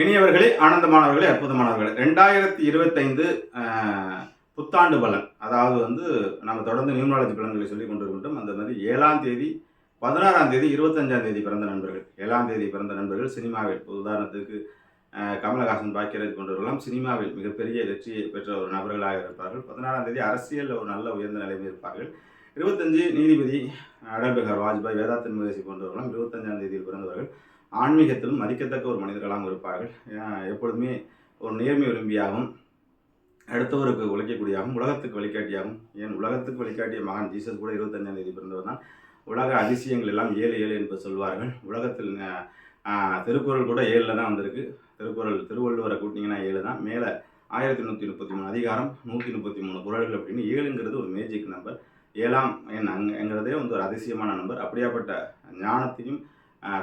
இனியவர்களே ஆனந்தமானவர்களே அற்புதமானவர்களே. ரெண்டாயிரத்தி இருபத்தைந்து புத்தாண்டு பலன். அதாவது வந்து நம்ம தொடர்ந்து நியூமராலஜி பலன்களை சொல்லி கொண்டிருக்கின்றோம். அந்த மாதிரி ஏழாம் தேதி பதினாறாம் தேதி இருபத்தஞ்சாம் தேதி பிறந்த நண்பர்கள். ஏழாம் தேதி பிறந்த நண்பர்கள் சினிமாவில் உதாரணத்துக்கு கமலஹாசன் பாக்கியராஜ் போன்றவர்களாம் சினிமாவில் மிகப்பெரிய வெற்றியை பெற்ற ஒரு நபர்களாக இருப்பார்கள். பதினாறாம் தேதி அரசியலில் ஒரு நல்ல உயர்ந்த நிலைமை இருப்பார்கள். இருபத்தஞ்சு நீதிபதி அடல் பிஹார் வாஜ்பாய் வேதாத்தன் முகேசி போன்றவர்களும் இருபத்தஞ்சாம் தேதியில் பிறந்தவர்கள். ஆன்மீகத்திலும் மதிக்கத்தக்க ஒரு மனிதர்களாகவும் இருப்பார்கள். எப்பொழுதுமே ஒரு நேர்மை விரும்பியாகவும் அடுத்தவருக்கு உழைக்கக்கூடியாகவும் உலகத்துக்கு வழிகாட்டியாகவும் ஏன் உலகத்துக்கு வழிகாட்டிய மகான் ஜீசஸ் கூட இருபத்தஞ்சாம் தேதி பிறந்தவர் தான். உலக அதிசயங்கள் எல்லாம் ஏழு ஏழு என்று சொல்வார்கள். உலகத்தில் திருக்குறள் கூட ஏழில் தான் வந்திருக்கு. திருக்குறள் திருவள்ளுவரை கூட்டிங்கன்னா ஏழு தான். மேலே ஆயிரத்தி நூற்றி முப்பத்தி மூணு அதிகாரம் நூற்றி முப்பத்தி மூணு குரல்கள் அப்படின்னு ஏழுங்கிறது ஒரு மேஜிக் நம்பர் ஏழாம் என் அங்கிறதே வந்து ஒரு அதிசயமான நம்பர் அப்படியாப்பட்ட ஞானத்தையும்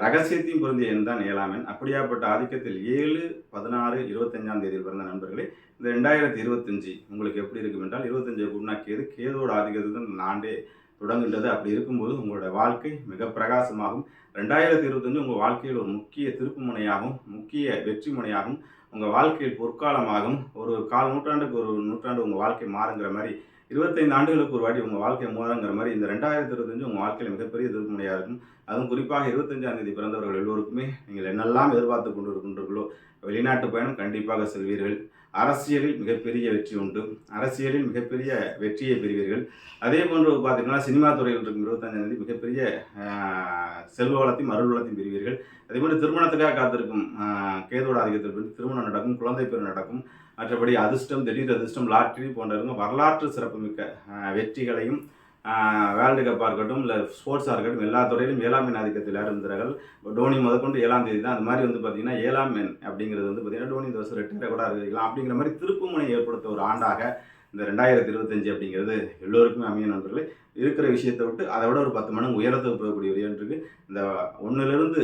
ரகசியத்தையும் பொருந்திய எண் தான் ஏழாம் அப்படியாப்பட்ட ஆதிக்கத்தில் ஏழு பதினாறு இருபத்தஞ்சாம் தேதியில் பிறந்த நண்பர்களே இந்த ரெண்டாயிரத்தி இருபத்தஞ்சி உங்களுக்கு எப்படி இருக்கும் என்றால் இருபத்தஞ்சு குணா கேது கேதோட ஆதிக்கத்துக்கு இந்த ஆண்டே தொடங்குகின்றது. அப்படி இருக்கும்போது உங்களோட வாழ்க்கை மிக பிரகாசமாகும். ரெண்டாயிரத்தி இருபத்தஞ்சு உங்கள் வாழ்க்கையில் ஒரு முக்கிய திருப்பு முனையாகவும் முக்கிய வெற்றி முனையாகவும் உங்கள் வாழ்க்கையில் பொற்காலமாகும் ஒரு கால் நூற்றாண்டுக்கு ஒரு நூற்றாண்டு உங்கள் வாழ்க்கை மாறுங்கிற மாதிரி இருபத்தைந்து ஆண்டுகளுக்கு ஒரு வாட்டி உங்கள் வாழ்க்கை மாறுங்கிற மாதிரி இந்த ரெண்டாயிரத்தி இருபத்தஞ்சு உங்கள் வாழ்க்கையில் மிகப்பெரிய திருப்பு இருக்கும். அதுவும் குறிப்பாக இருபத்தஞ்சாம் தேதி பிறந்தவர்கள் எல்லோருக்குமே நீங்கள் என்னெல்லாம் எதிர்பார்த்து கொண்டு இருக்கின்றீர்களோ வெளிநாட்டு பயணம் கண்டிப்பாக செல்வீர்கள். அரசியலில் மிகப்பெரிய வெற்றி உண்டு. அரசியலில் மிகப்பெரிய வெற்றியை பெறுவீர்கள். அதே போன்று பார்த்தீங்கன்னா சினிமா துறையில் இருக்கும் இருபத்தஞ்சாம் தேதி மிகப்பெரிய செல்வ வளத்தையும் அருள் வளத்தையும் பெறுவீர்கள். அதே போன்று திருமணத்துக்காக காத்திருக்கும் கேதோட அதிகத்தில் வந்து திருமணம் நடக்கும் குழந்தை பேர் நடக்கும். மற்றபடி அதிர்ஷ்டம் திடீர் அதிர்ஷ்டம் லாட்ரி போன்றவங்க வரலாற்று சிறப்புமிக்க வெற்றிகளையும் வேர்ல்டு கப்பாக இருக்கட்டும் இல்லை ஸ்போர்ட்ஸாக இருக்கட்டும் எல்லா துறையிலும் ஏழாம் எண் ஆதிக்கத்தில் இருந்தார்கள் டோனி முதற்கொண்டு ஏழாம் தேதி தான். அந்த மாதிரி வந்து பார்த்தீங்கன்னா ஏழாம் எண் அப்படிங்கிறது வந்து பார்த்தீங்கன்னா டோனி இந்த வருஷம் ரிட்டையர் கூட இருக்கலாம் அப்படிங்கிற மாதிரி திருப்புமுனை ஏற்படுத்த ஒரு ஆண்டாக இந்த ரெண்டாயிரத்தி இருபத்தஞ்சு அப்படிங்கிறது எல்லோருக்குமே அமைய நண்பர்களே. இருக்கிற விஷயத்தை விட்டு அதை விட ஒரு பத்து மடங்கு உயரத்துக்கு போகக்கூடிய ஒரு இந்த ஒன்றுலேருந்து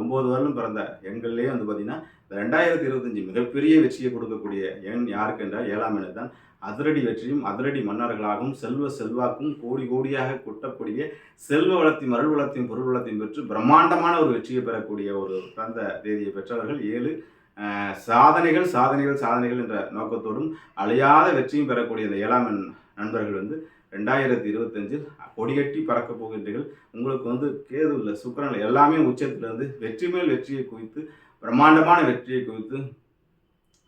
ஒம்பது வரலும் பிறந்த எண்கள்லேயே வந்து பார்த்தீங்கன்னா ரெண்டாயிரத்தி இருபத்தஞ்சு மிகப்பெரிய வெற்றியை கொடுக்கக்கூடிய எண் யாருக்கு என்றால் ஏழாம் எண்ணு தான். அதிரடி வெற்றியும் அதிரடி மன்னர்களாகவும் செல்வ செல்வாக்கும் கோடி கோடியாக கொட்டக்கூடிய செல்வ வளத்தையும் அருள் வளத்தையும் பொருள் வளத்தையும் பெற்று பிரம்மாண்டமான ஒரு வெற்றியை பெறக்கூடிய ஒரு பிறந்த தேதியை பெற்றவர்கள் ஏழு. சாதனைகள் சாதனைகள் சாதனைகள் என்ற நோக்கத்தோடும் அழியாத வெற்றியும் பெறக்கூடிய இந்த ஏழாம் எண் நண்பர்கள் வந்து ரெண்டாயிரத்தி இருபத்தஞ்சில் கொடிகட்டி பறக்க போகின்றீர்கள். உங்களுக்கு வந்து கேது இல்லை சுக்கரன் எல்லாமே உச்சத்திலிருந்து வெற்றி மேல் வெற்றியை குவித்து பிரம்மாண்டமான வெற்றியை குறித்து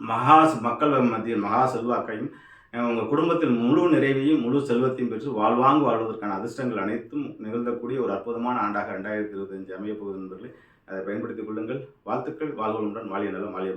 மகா மக்கள் மத்தியில் மகா செல்வாக்கையும் உங்கள் குடும்பத்தில் முழு நிறைவையும் முழு செல்வத்தையும் பெற்று வாழ்வாங்கு வாழ்வதற்கான அதிர்ஷ்டங்கள் அனைத்தும் நிகழ்ந்தக்கூடிய ஒரு அற்புதமான ஆண்டாக ரெண்டாயிரத்தி இருபத்தஞ்சு அமையப் போகுது அதை பயன்படுத்திக் கொள்ளுங்கள். வாழ்த்துக்கள். வாழ்வளமுடன் வாழிய நலம் வாழிய